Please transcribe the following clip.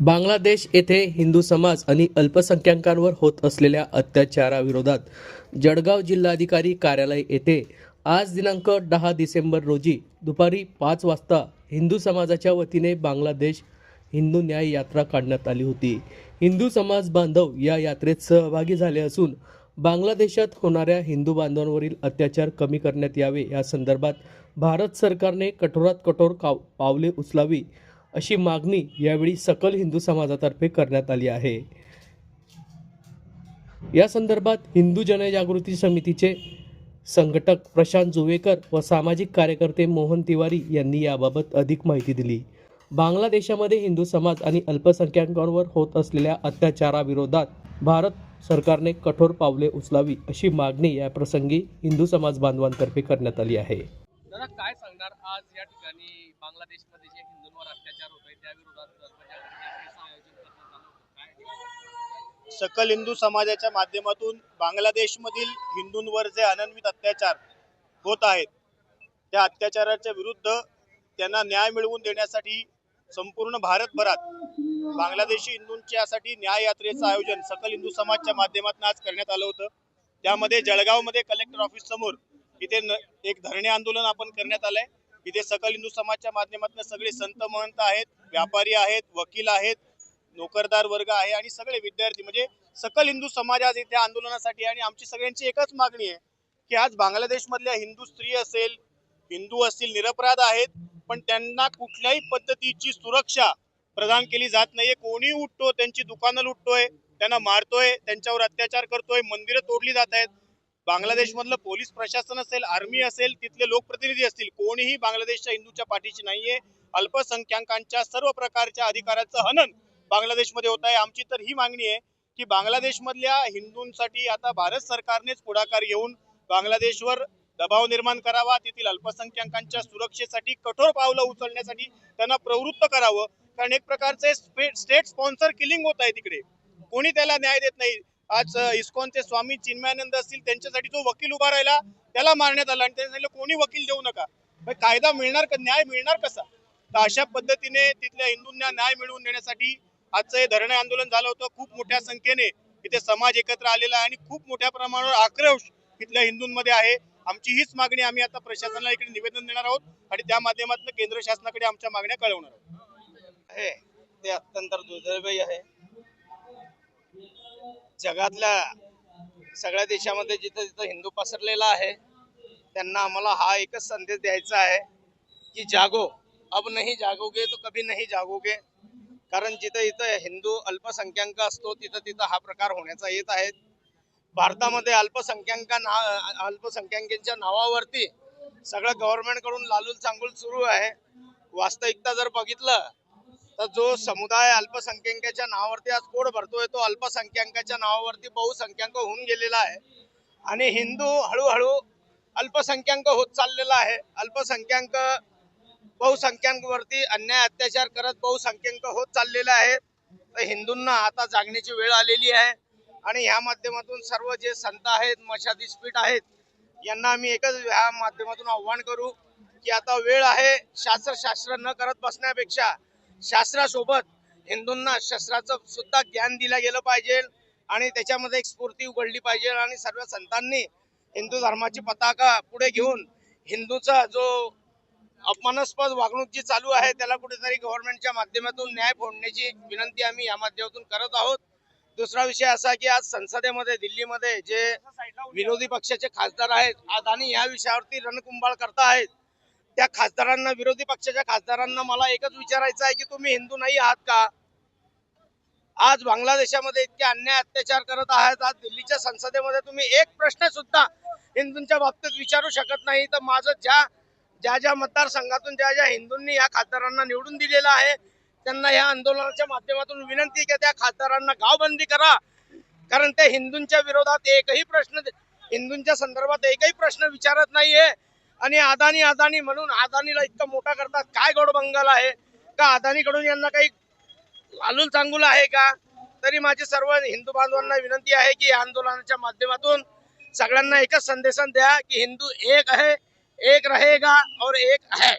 बांगलादेश येथे हिंदू समाज आणि अल्पसंख्याकांवर होत असलेल्या अत्याचाराविरोधात जळगाव जिल्हाधिकारी कार्यालय येथे आज दिनांक दहा डिसेंबर रोजी दुपारी पाच वाजता हिंदू समाजाच्या वतीने बांगलादेश हिंदू न्याय यात्रा काढण्यात आली होती. हिंदू समाज बांधव या यात्रेत सहभागी झाले असून बांगलादेशात होणाऱ्या हिंदू बांधवांवरील अत्याचार कमी करण्यात यावे या संदर्भात भारत सरकारने कठोरात कठोर काव पावले उचलावी अशी मागणी यावेळी सकल हिंदू समाजातर्फे करण्यात आली आहे. या संदर्भात हिंदू जनजागृती समितीचे संघटक प्रशांत जुवेकर व सामाजिक कार्यकर्ते मोहन तिवारी यांनी याबाबत अधिक माहिती दिली. बांगलादेशामध्ये हिंदू समाज आणि अल्पसंख्याकांवर होत असलेल्या अत्याचाराविरोधात भारत सरकारने कठोर पावले उचलावी अशी मागणी या प्रसंगी हिंदू समाज बांधवांतर्फे करण्यात आली आहे. दादा काय सांगणार आज या ठिकाणी? बांगलादेशमध्ये जे हिंदूंवर अत्याचार होत आहे त्या विरोधात सकल हिंदू समाजाच्या माध्यमातून बांगलादेशमधील हिंदूंवर जे अनन्वित अत्याचार होत आहेत त्या अत्याचाराच्या विरुद्ध त्यांना न्याय मिळवून देण्यासाठी संपूर्ण भारतभरात बांगलादेशी हिंदूंच्यासाठी न्याय यात्रेचं आयोजन सकल हिंदू समाजच्या माध्यमातून आज करण्यात आलं होतं. त्यामध्ये जळगावमध्ये कलेक्टर ऑफिस समोर इथे न- एक धरणे आंदोलन आपण करण्यात आलंय. इथे सकल हिंदू समाजच्या माध्यमातून सगळे संत महंत आहेत व्यापारी आहेत वकील आहेत नोकरदार वर्ग आहे आणि सगळे विद्यार्थी. म्हणजे सकल हिंदू समाज आज इथे आंदोलनासाठी आणि आमची सगळ्यांची एकच मागणी आहे की आज बांगलादेश मधल्या हिंदू स्त्री असेल हिंदू असतील निरपराध आहेत पण त्यांना कुठल्याही पद्धतीची सुरक्षा प्रदान केली जात नाहीये. कोणी उठतो त्यांची दुकानं लुटतोय त्यांना मारतोय त्यांच्यावर अत्याचार करतोय मंदिरं तोडली जात आहेत. बांगलादेश मधलं पोलीस प्रशासन असेल आर्मी असेल तिथले लोकप्रतिनिधी असतील कोणीही बांगलादेशच्या हिंदूच्या पाठीशी नाहीये. अल्पसंख्याकांच्या सर्व प्रकारच्या अधिकाराचं हनन बांगलादेशमध्ये होत आहे. आमची तर ही मागणी आहे की बांगलादेशमधल्या हिंदूंसाठी आता भारत सरकारनेच पुढाकार घेऊन बांगलादेशवर दबाव निर्माण करावा तेथील अल्पसंख्याकांच्या सुरक्षेसाठी कठोर पावलं उचलण्यासाठी त्यांना प्रवृत्त करावं. कारण एक प्रकारचे स्टेट स्पॉन्सर किलिंग होत आहे तिकडे. कोणी त्याला न्याय देत नाही. आज इस्कॉनचे स्वामी चिन्मयानंद असतील त्यांच्यासाठी जो वकील उभा राहिला त्याला मारण्यात आला आणि त्यांनी सांगितलं कोणी वकील देऊ नका? कायदा मिळणार का न्याय मिळणार कसा? तर अशा पद्धतीने तिथल्या हिंदूंना न्याय मिळवून देण्यासाठी आजचं हे धरणे आंदोलन झालं होतं. खूप मोठ्या संख्येने इथे समाज एकत्र आलेला आहे आणि खूप मोठ्या प्रमाणावर आक्रोश इथल्या हिंदूंमध्ये आहे. आमची हीच मागणी आम्ही आता प्रशासनाला इकडे निवेदन देणार आहोत आणि त्या माध्यमातून केंद्र शासनाकडे आमच्या मागण्या कळवणार आहोत. हे ते अत्यंत दुर्दैवी आहे. जगातल्या सगळ्या देशामध्ये जिथं जिथं हिंदू पसरलेला आहे त्यांना आम्हाला हा एकच संदेश द्यायचा आहे की जागो. अब नाही जागोगे तो कभी नाही जागोगे. कारण जिथं इथं हिंदू अल्पसंख्याक असतो तिथं तिथं हा प्रकार होण्याचा येत आहे. भारतामध्ये अल्पसंख्याका ना अल्पसंख्याकांच्या नावावरती सगळं गव्हर्नमेंटकडून लालूल चांगूल सुरू आहे. वास्तविकता जर बघितलं तर जो समुदाय अल्पसंख्याकाच्या नावावरती आज पोट भरतोय तो अल्पसंख्याकाच्या नावावरती बहुसंख्याक होऊन गेलेला आहे. आणि हिंदू हळूहळू अल्पसंख्याक होत चाललेला आहे. अल्पसंख्याक बहुसंख्याकांवरती अन्याय अत्याचार करत बहुसंख्याक होत चाललेला आहे. तर हिंदूंना आता जागण्याची वेळ आलेली आहे. आणि ह्या माध्यमातून सर्व जे संत आहेत मशाधीशपीठ आहेत यांना आम्ही एकच ह्या माध्यमातून आव्हान करू की आता वेळ आहे शास्त्र शास्त्र न करत बसण्यापेक्षा शास्त्रासोबत हिंदूंना शस्त्राचं सुद्धा ज्ञान दिलं गेलं पाहिजे आणि त्याच्यामध्ये एक स्फूर्ती उघडली पाहिजे आणि सर्व संतांनी हिंदू धर्माची पताका पुढे घेऊन हिंदूचा जो अपमानास्पद वागणूक जी चालू आहे त्याला कुठेतरी गव्हर्नमेंटच्या माध्यमातून न्याय फोडण्याची विनंती आम्ही या माध्यमातून करत आहोत. दुसरा विषय असा की आज संसदेमध्ये दिल्लीमध्ये जे विरोधी पक्षाचे खासदार आहेत अदानी या विषयावरती रणकुंभाळ करतायत त्या खासदारांना विरोधी पक्षाच्या खासदारांना मला एकच विचारायचं आहे की तुम्ही हिंदू नाही आहात का? आज बांगलादेशामध्ये इतके अन्याय अत्याचार करत आहात. आज दिल्लीच्या संसदेमध्ये तुम्ही एक प्रश्न सुद्धा हिंदूंच्या बाबतीत विचारू शकत नाही. तर माझं ज्या ज्या ज्या मतदारसंघातून ज्या ज्या हिंदूंनी या खासदारांना निवडून दिलेलं आहे त्यांना या आंदोलनाच्या माध्यमातून विनंती की त्या खासदारांना गावबंदी करा. कारण ते हिंदूंच्या विरोधात एकही प्रश्न हिंदूंच्या संदर्भात एकही प्रश्न विचारत नाहीये. आणि अदानी अदानी म्हणून अदानीला इतकं मोठा करतात. काय गोड बंगाल आहे? का अदानीकडून यांना काही लालूल चांगलं आहे का? तरी माझी सर्व हिंदू बांधवांना विनंती आहे की आंदोलनाच्या माध्यमातून सगळ्यांना एकच संदेशन द्या की हिंदू एक आहे एक रहेगा और एक आहे.